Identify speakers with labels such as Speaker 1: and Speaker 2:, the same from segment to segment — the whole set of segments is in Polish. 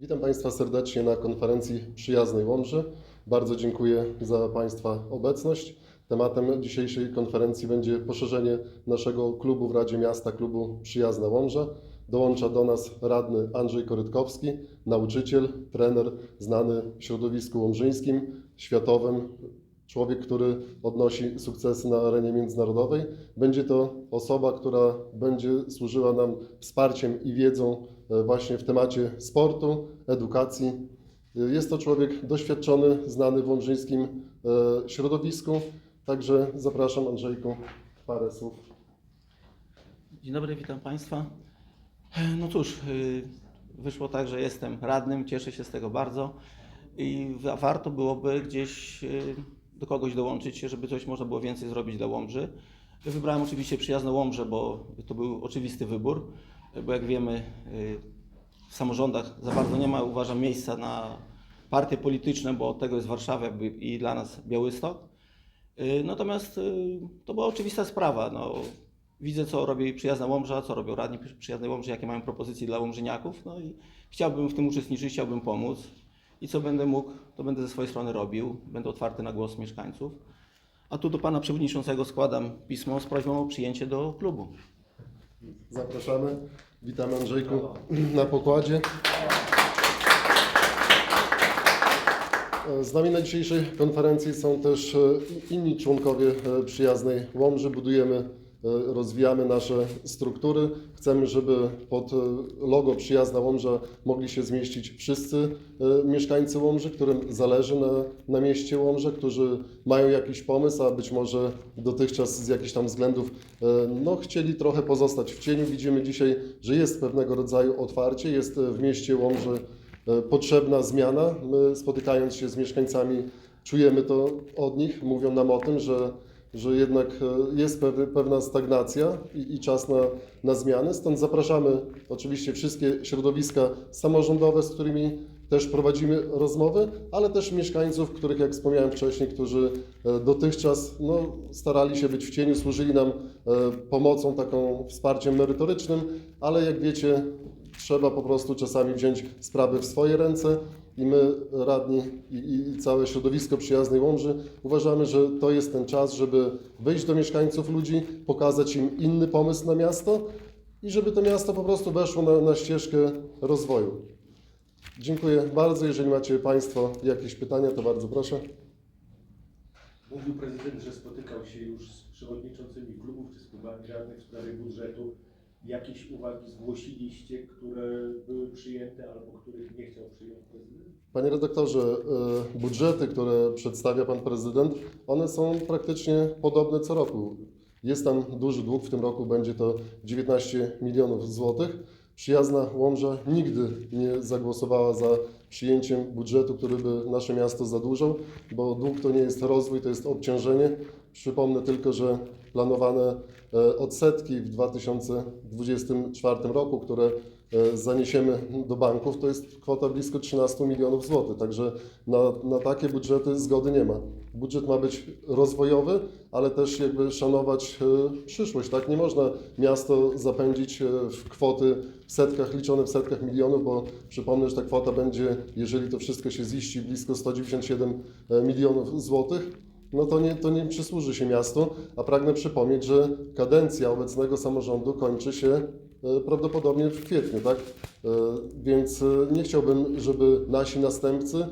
Speaker 1: Witam Państwa serdecznie na konferencji Przyjaznej Łomży. Bardzo dziękuję za Państwa obecność. Tematem dzisiejszej konferencji będzie poszerzenie naszego klubu w Radzie Miasta, klubu Przyjazna Łomża. Dołącza do nas radny Andrzej Korytkowski, nauczyciel, trener znany w środowisku łomżyńskim, światowym, człowiek, który odnosi sukcesy na arenie międzynarodowej. Będzie to osoba, która będzie służyła nam wsparciem i wiedzą e, właśnie w temacie sportu, edukacji. E, Jest to człowiek doświadczony, znany w łomżyńskim e, środowisku. Także zapraszam Andrzejku, parę słów.
Speaker 2: Dzień dobry, witam Państwa. No cóż, wyszło tak, że jestem radnym, cieszę się z tego bardzo i wa- warto byłoby gdzieś do kogoś dołączyć się, żeby coś można było więcej zrobić dla Łomży. Wybrałem oczywiście przyjazną Łomżę, bo to był oczywisty wybór, bo jak wiemy y, w samorządach za bardzo nie ma, uważam, miejsca na partie polityczne, bo od tego jest Warszawa i dla nas Białystok. Y, Natomiast y, to była oczywista sprawa. No, widzę, co robi przyjazna Łomża, co robią radni przy- przyjaznej Łomży, jakie mają propozycje dla Łomżyniaków. No i chciałbym w tym uczestniczyć, chciałbym pomóc. I co będę mógł, to będę ze swojej strony robił. Będę otwarty na głos mieszkańców. A tu do pana przewodniczącego składam pismo z prośbą o przyjęcie do klubu.
Speaker 1: Zapraszamy. Witamy Andrzejku na pokładzie. Z nami na dzisiejszej konferencji są też inni członkowie przyjaznej Łomży. Budujemy, rozwijamy nasze struktury. Chcemy, żeby pod e, logo Przyjazna Łomża mogli się zmieścić wszyscy e, mieszkańcy Łomży, którym zależy na, na mieście Łomża, którzy mają jakiś pomysł, a być może dotychczas z jakichś tam względów e, no, chcieli trochę pozostać w cieniu. Widzimy dzisiaj, że jest pewnego rodzaju otwarcie, jest e, w mieście Łomży e, potrzebna zmiana. My spotykając się z mieszkańcami czujemy to od nich, mówią nam o tym, że, że jednak e, jest pewna stagnacja i, i czas na, na zmiany. Stąd zapraszamy oczywiście wszystkie środowiska samorządowe, z którymi też prowadzimy rozmowy, ale też mieszkańców, których jak wspomniałem wcześniej, którzy e, dotychczas no, starali się być w cieniu, służyli nam e, pomocą, taką wsparciem merytorycznym, ale jak wiecie, trzeba po prostu czasami wziąć sprawy w swoje ręce i my, radni i, i całe środowisko przyjaznej Łomży, uważamy, że to jest ten czas, żeby wyjść do mieszkańców ludzi, pokazać im inny pomysł na miasto i żeby to miasto po prostu weszło na, na ścieżkę rozwoju. Dziękuję bardzo. Jeżeli macie Państwo jakieś pytania, to bardzo proszę.
Speaker 3: Mówił prezydent, że spotykał się już z przewodniczącymi klubów czy z klubami radnych w sprawie budżetu. Jakieś uwagi zgłosiliście, które były przyjęte albo których nie chciał przyjąć prezydent?
Speaker 1: Panie redaktorze, e, budżety, które przedstawia Pan Prezydent, one są praktycznie podobne co roku. Jest tam duży dług, w tym roku będzie to 19 milionów złotych. Przyjazna Łomża nigdy nie zagłosowała za przyjęciem budżetu, który by nasze miasto zadłużał, bo dług to nie jest rozwój, to jest obciążenie. Przypomnę tylko, że planowane e, odsetki w 2024 roku, które e, zaniesiemy do banków, to jest kwota blisko 13 milionów złotych. Także na, na takie budżety zgody nie ma. Budżet ma być rozwojowy, ale też jakby szanować e, przyszłość. Tak? Nie można miasto zapędzić w kwoty w setkach, liczone w setkach milionów, bo przypomnę, że ta kwota będzie, jeżeli to wszystko się ziści, blisko 197 milionów złotych no to nie, to nie przysłuży się miastu, a pragnę przypomnieć, że kadencja obecnego samorządu kończy się e, prawdopodobnie w kwietniu, tak? E, Więc e, nie chciałbym, żeby nasi następcy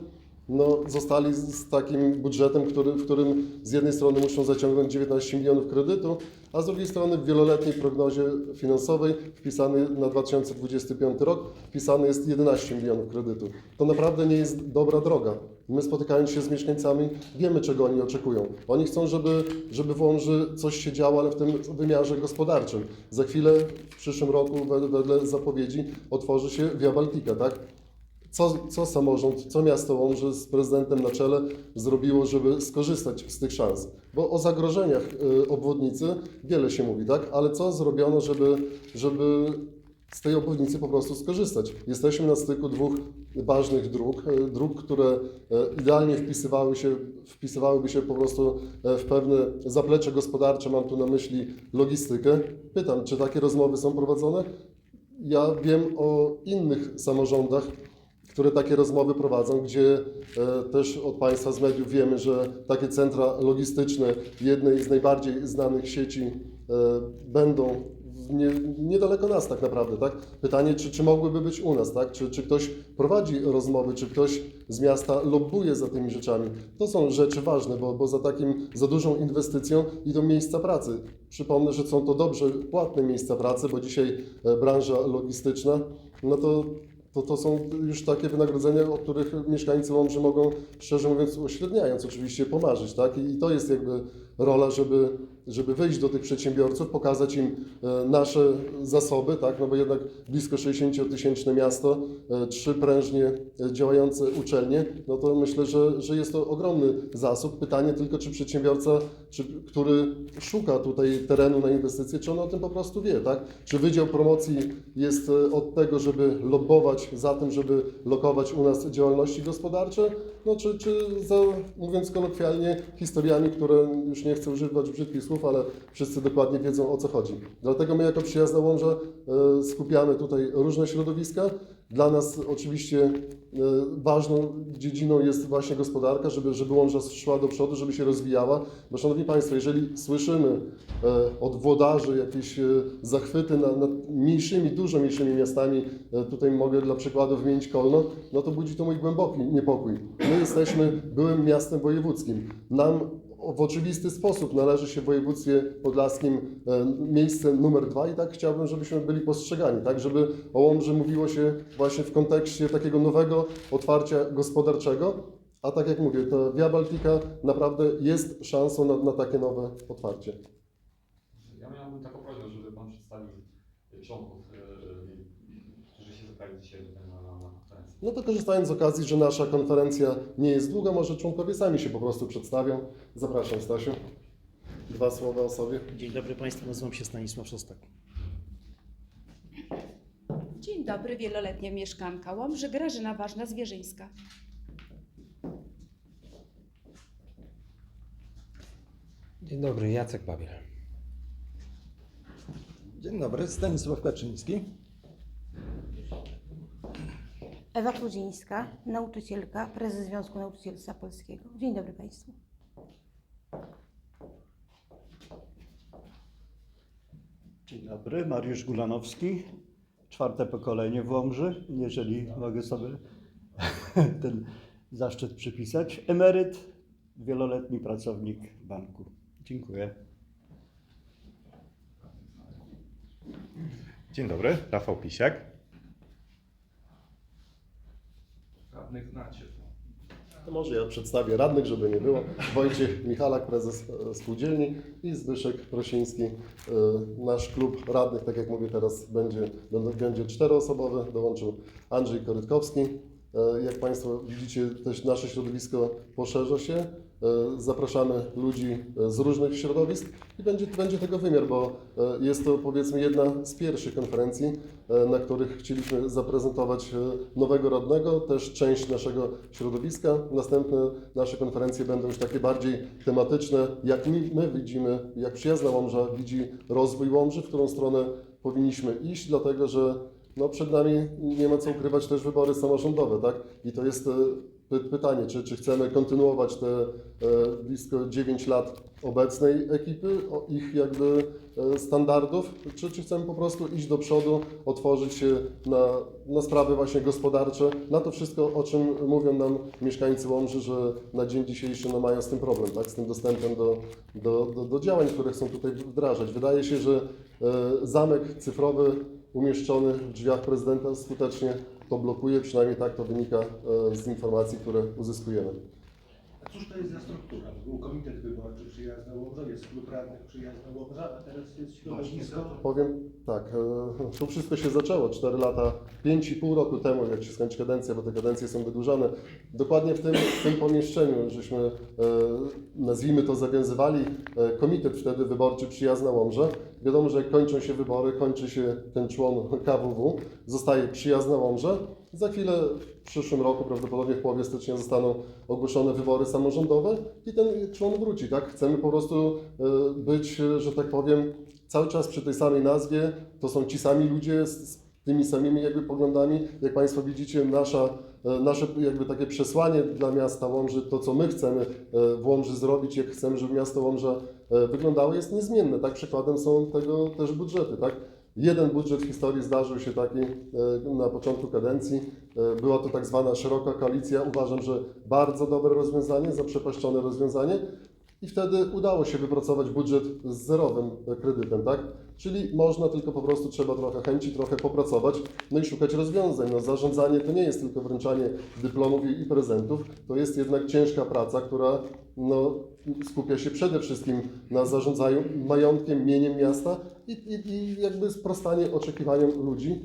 Speaker 1: no, zostali z, takim budżetem, który, w którym z jednej strony muszą zaciągnąć 19 milionów kredytu, a z drugiej strony w wieloletniej prognozie finansowej wpisany na 2025 rok wpisany jest 11 milionów kredytu. To naprawdę nie jest dobra droga. My spotykając się z mieszkańcami wiemy, czego oni oczekują. Oni chcą, żeby, żeby w Łomży coś się działo, ale w tym wymiarze gospodarczym. Za chwilę, w przyszłym roku, wed- wedle zapowiedzi, otworzy się Via Baltica, tak? Co, co samorząd, co miasto Łomży z prezydentem na czele zrobiło, żeby skorzystać z tych szans? Bo o zagrożeniach y, obwodnicy wiele się mówi, tak? Ale co zrobiono, żeby, żeby z tej obwodnicy po prostu skorzystać? Jesteśmy na styku dwóch ważnych dróg, y, dróg, które y, idealnie wpisywały się, wpisywałyby się po prostu y, w pewne zaplecze gospodarcze, mam tu na myśli logistykę. Pytam, czy takie rozmowy są prowadzone? Ja wiem o innych samorządach, które takie rozmowy prowadzą, gdzie e, też od Państwa z mediów wiemy, że takie centra logistyczne jednej z najbardziej znanych sieci e, będą nie, niedaleko nas tak naprawdę, tak? Pytanie, czy, czy mogłyby być u nas, tak? Czy, czy ktoś prowadzi rozmowy, czy ktoś z miasta lobbuje za tymi rzeczami. To są rzeczy ważne, bo, bo za takim, za dużą inwestycją idą miejsca pracy. Przypomnę, że są to dobrze płatne miejsca pracy, bo dzisiaj e, branża logistyczna, no to to, to są już takie wynagrodzenia, o których mieszkańcy Łomży mogą, szczerze mówiąc, uśredniając oczywiście, pomarzyć, tak? I, i to jest jakby rola, żeby, żeby wyjść do tych przedsiębiorców, pokazać im e, nasze zasoby, tak? No bo jednak blisko 60-tysięczne miasto, e, trzy prężnie e, działające uczelnie, no to myślę, że, że jest to ogromny zasób. Pytanie tylko, czy przedsiębiorca, czy, który szuka tutaj terenu na inwestycje, czy on o tym po prostu wie, tak? Czy Wydział Promocji jest od tego, żeby lobbować za tym, żeby lokować u nas działalności gospodarcze, no czy, czy za, mówiąc kolokwialnie, historiami, które już nie chcę używać brzydkich słów, ale wszyscy dokładnie wiedzą o co chodzi. Dlatego my jako Przyjazna Łomża e, skupiamy tutaj różne środowiska. Dla nas oczywiście e, ważną dziedziną jest właśnie gospodarka, żeby, żeby Łomża szła do przodu, żeby się rozwijała. Bo Szanowni Państwo, jeżeli słyszymy e, od włodarzy jakieś e, zachwyty nad, nad mniejszymi, dużo mniejszymi miastami, tutaj mogę dla przykładu wymienić Kolno, no to budzi to mój głęboki niepokój. My jesteśmy byłym miastem wojewódzkim. Nam w oczywisty sposób należy się w województwie podlaskim e, miejsce numer dwa i tak chciałbym, żebyśmy byli postrzegani, tak, żeby o Łomży mówiło się właśnie w kontekście takiego nowego otwarcia gospodarczego, a tak jak mówię, to Via Baltica naprawdę jest szansą na, na takie nowe otwarcie.
Speaker 4: Ja miałbym taką prośbę, żeby Pan przedstawił członków, e, którzy się zebrali dzisiaj konferencji.
Speaker 1: No to korzystając z okazji, że nasza konferencja nie jest długa, może członkowie sami się po prostu przedstawią. Zapraszam Stasiu. Dwa słowa o sobie.
Speaker 5: Dzień dobry Państwu, nazywam się Stanisław Szostak.
Speaker 6: Dzień dobry, wieloletnia mieszkanka Łomży, Grażyna Ważna-Zwierzyńska.
Speaker 7: Dzień dobry, Jacek Babiel.
Speaker 8: Dzień dobry, Stanisław Kaczyński.
Speaker 9: Ewa Kludzińska, nauczycielka, prezes Związku Nauczycielstwa Polskiego. Dzień dobry Państwu.
Speaker 5: Dzień dobry, Mariusz Gulanowski, czwarte pokolenie w Łomży, jeżeli mogę sobie ten zaszczyt przypisać. Emeryt, wieloletni pracownik banku. Dziękuję.
Speaker 10: Dzień dobry, Rafał Pisiak.
Speaker 4: Radnych znacie.
Speaker 1: To może ja przedstawię radnych, żeby nie było. Wojciech Michalak, prezes e, spółdzielni i Zbyszek Prosiński. E, Nasz klub radnych, tak jak mówię teraz, będzie, będzie czteroosobowy. Dołączył Andrzej Korytkowski. E, Jak Państwo widzicie, też nasze środowisko poszerza się. Zapraszamy ludzi z różnych środowisk i będzie, będzie tego wymiar, bo jest to powiedzmy jedna z pierwszych konferencji, na których chcieliśmy zaprezentować e, nowego radnego, też część naszego środowiska. Następne nasze konferencje będą już takie bardziej tematyczne, jak my, my widzimy, jak przyjazna Łomża widzi rozwój Łomży, w którą stronę powinniśmy iść, dlatego że no, przed nami nie ma co ukrywać też wybory samorządowe, tak? I to jest e, pytanie, czy, czy chcemy kontynuować te e, blisko 9 lat obecnej ekipy, ich jakby e, standardów, czy, czy chcemy po prostu iść do przodu, otworzyć się na, na sprawy właśnie gospodarcze, na to wszystko, o czym mówią nam mieszkańcy Łomży, że na dzień dzisiejszy no, mają z tym problem, tak? z tym dostępem do, do, do, do działań, które chcą tutaj wdrażać. Wydaje się, że e, zamek cyfrowy umieszczony w drzwiach prezydenta skutecznie to blokuje, przynajmniej tak to wynika e, z informacji, które uzyskujemy.
Speaker 3: A cóż to jest za struktura? Był komitet wyborczy Przyjazna Łomża, jest klub radnych Przyjazna Łomża, a teraz jest środowisko.
Speaker 1: Powiem tak, e, to wszystko się zaczęło 4 lata, 5,5 roku temu, jak się skończy kadencja, bo te kadencje są wydłużane. Dokładnie w tym, w tym pomieszczeniu, żeśmy, e, nazwijmy to, zawiązywali e, komitet wtedy wyborczy Przyjazna Łomża. Wiadomo, że jak kończą się wybory, kończy się ten człon KWW, zostaje Przyjazna Łomża. Za chwilę, w przyszłym roku, prawdopodobnie w połowie stycznia zostaną ogłoszone wybory samorządowe i ten człon wróci, tak? Chcemy po prostu e, być, e, że tak powiem, cały czas przy tej samej nazwie, to są ci sami ludzie z, tymi samymi jakby poglądami. Jak Państwo widzicie, nasza e, nasze jakby takie przesłanie dla miasta Łomży, to co my chcemy w Łomży zrobić, jak chcemy, żeby miasto Łomża wyglądało, jest niezmienne. Tak, przykładem są tego też budżety. Tak? Jeden budżet w historii zdarzył się taki e, na początku kadencji. E, Była to tak zwana szeroka koalicja. Uważam, że bardzo dobre rozwiązanie, zaprzepaszczone rozwiązanie. I wtedy udało się wypracować budżet z zerowym kredytem, tak? Czyli można, tylko po prostu trzeba trochę chęci, trochę popracować, no i szukać rozwiązań. No, zarządzanie to nie jest tylko wręczanie dyplomów i, i prezentów, to jest jednak ciężka praca, która no, skupia się przede wszystkim na zarządzaniu majątkiem, mieniem miasta i, i, i jakby sprostanie oczekiwaniom ludzi.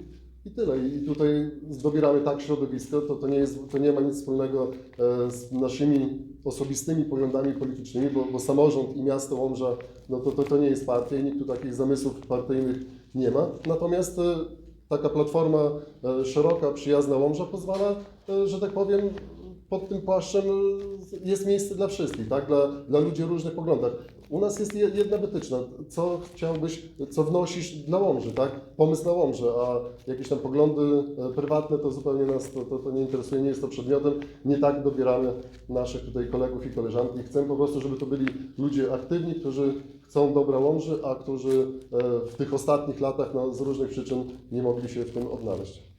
Speaker 1: I tyle. I tutaj dobieramy tak środowisko, to, to, nie, jest, to nie ma nic wspólnego e, z naszymi osobistymi poglądami politycznymi, bo, bo samorząd i miasto Łomża, no to, to, to nie jest partia i nikt tu takich zamysłów partyjnych nie ma. Natomiast e, taka platforma e, szeroka, przyjazna Łomża pozwala, że tak powiem, pod tym płaszczem e, jest miejsce dla wszystkich, tak? dla, dla ludzi o różnych poglądach. U nas jest je- jedna wytyczna, co chciałbyś, co wnosisz dla Łomży, tak? pomysł na Łomżę, a jakieś tam poglądy e, prywatne to zupełnie nas to, to, to nie interesuje, nie jest to przedmiotem. Nie tak dobieramy naszych tutaj kolegów i koleżanki. Chcemy po prostu, żeby to byli ludzie aktywni, którzy chcą dobra Łomży, a którzy e, w tych ostatnich latach no, z różnych przyczyn nie mogli się w tym odnaleźć.